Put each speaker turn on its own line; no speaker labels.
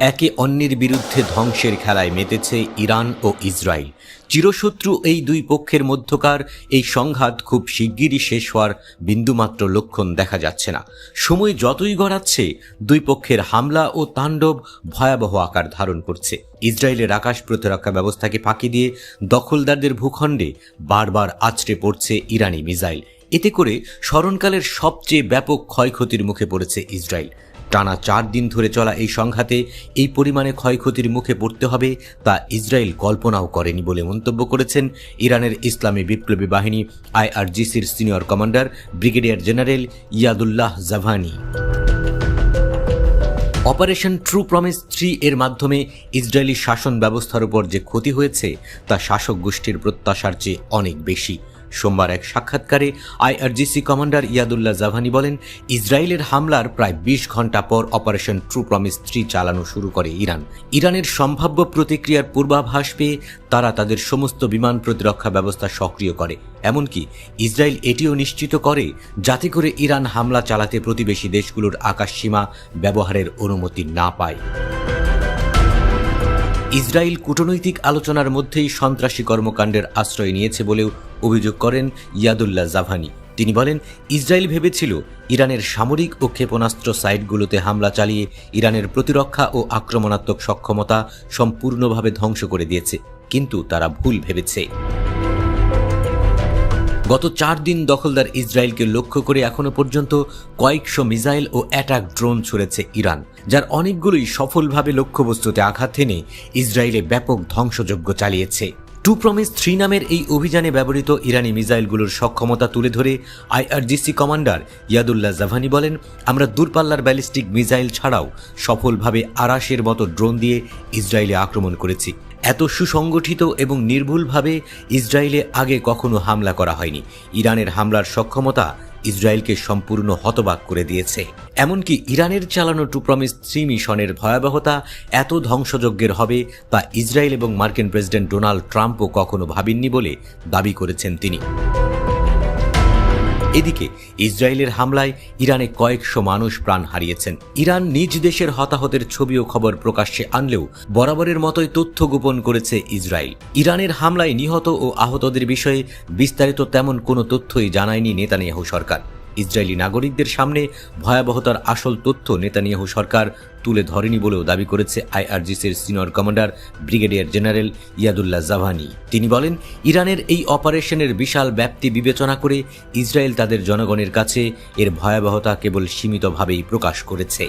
একে অন্যের বিরুদ্ধে ধ্বংসের খেলায় মেতেছে ইরান ও ইসরায়েল। চিরশত্রু এই দুই পক্ষের মধ্যকার এই সংঘাত খুব শিগগিরই শেষ হওয়ার বিন্দুমাত্র লক্ষণ দেখা যাচ্ছে না। সময় যতই গড়াচ্ছে, দুই পক্ষের হামলা ও তাণ্ডব ভয়াবহ আকার ধারণ করছে। ইসরায়েলের আকাশ প্রতিরক্ষা ব্যবস্থাকে ফাঁকি দিয়ে দখলদারদের ভূখণ্ডে বারবার আছড়ে পড়ছে ইরানি মিসাইল। এতে করে স্মরণকালের সবচেয়ে ব্যাপক ক্ষয়ক্ষতির মুখে পড়েছে ইসরায়েল। টানা চার দিন ধরে চলা এই সংঘাতে এই পরিমাণে ক্ষয়ক্ষতির মুখে পড়তে হবে তা ইসরায়েল কল্পনাও করেনি বলে মন্তব্য করেছেন ইরানের ইসলামী বিপ্লবী বাহিনী আইআরজিসির senior commander brigadier general Yadollah Javani. Operation true promise three এর মাধ্যমে ইসরায়েলি শাসন ব্যবস্থার উপর যে ক্ষতি হয়েছে, তা শাসক গোষ্ঠীর প্রত্যাশার চেয়ে অনেক বেশি। সোমবার এক সাক্ষাৎকারে আইআরজিসি কমান্ডার ইয়াদুল্লাহ জাভানি বলেন, ইসরায়েলের হামলার প্রায় বিশ ঘণ্টা পর অপারেশন ট্রু প্রমিস থ্রি চালানো শুরু করে ইরান। ইরানের সম্ভাব্য প্রতিক্রিয়ার পূর্বাভাস পেয়ে তারা তাদের সমস্ত বিমান প্রতিরক্ষা ব্যবস্থা সক্রিয় করে। এমনকি ইসরায়েল এটিও নিশ্চিত করে, যাতে করে ইরান হামলা চালাতে প্রতিবেশী দেশগুলোর আকাশসীমা ব্যবহারের অনুমতি না পায়। ইসরায়েল কূটনৈতিক আলোচনার মধ্যেই সন্ত্রাসী কর্মকাণ্ডের আশ্রয় নিয়েছে বলেও অভিযোগ করেন ইয়াদুল্লাহ জাভানি। তিনি বলেন, ইসরায়েল ভেবেছিল ইরানের সামরিক ও ক্ষেপণাস্ত্র সাইটগুলোতে হামলা চালিয়ে ইরানের প্রতিরক্ষা ও আক্রমণাত্মক সক্ষমতা সম্পূর্ণভাবে ধ্বংস করে দিয়েছে। কিন্তু তারা ভুল ভেবেছে। গত চার দিন দখলদার ইসরায়েলকে লক্ষ্য করে এখনও পর্যন্ত কয়েকশো মিসাইল ও অ্যাটাক ড্রোন ছুড়েছে ইরান, যার অনেকগুলোই সফলভাবে লক্ষ্যবস্তুতে আঘাত হেনে ইসরায়েলে ব্যাপক ধ্বংসযজ্ঞ চালিয়েছে। টু প্রমিস থ্রি নামের এই অভিযানে ব্যবহৃত ইরানি মিসাইলগুলোর সক্ষমতা তুলে ধরে আইআরজিসি কমান্ডার ইয়াদুল্লাহ জাভানি বলেন, আমরা দূরপাল্লার ব্যালিস্টিক মিসাইল ছাড়াও সফলভাবে আরাশের মতো ড্রোন দিয়ে ইসরায়েলে আক্রমণ করেছি। এত সুসংগঠিত এবং নির্ভুলভাবে ইসরায়েলে আগে কখনো হামলা করা হয়নি। ইরানের হামলার সক্ষমতা ইসরায়েলকে সম্পূর্ণ হতবাক করে দিয়েছে। এমনকি ইরানের চালানো টু প্রমিস থ্রি মিশনের ভয়াবহতা এত ধ্বংসযজ্ঞের হবে তা ইসরায়েল এবং মার্কিন প্রেসিডেন্ট ডোনাল্ড ট্রাম্পও কখনো ভাবেননি বলে দাবি করেছেন তিনি। এদিকে ইসরায়েলের হামলায় ইরানে কয়েকশো মানুষ প্রাণ হারিয়েছেন। ইরান নিজ দেশের হতাহতের ছবি ও খবর প্রকাশ্যে আনলেও বরাবরের মতোই তথ্য গোপন করেছে ইসরায়েল। ইরানের হামলায় নিহত ও আহতদের বিষয়ে বিস্তারিত তেমন কোনো তথ্যই জানায়নি নেতানিয়াহু সরকার। ইসরায়েলি নাগরিকদের সামনে ভয়াবহতার আসল তথ্য নেতানিয়াহু সরকার তুলে ধরেনি বলেও দাবি করেছে আইআরজিসির senior commander brigadier general Yadollah Javani. তিনি বলেন, ইরানের এই অপারেশনের বিশাল ব্যাপ্তি বিবেচনা করে ইসরায়েল তাদের জনগণের কাছে এর ভয়াবহতা কেবল সীমিতভাবেই প্রকাশ করেছে।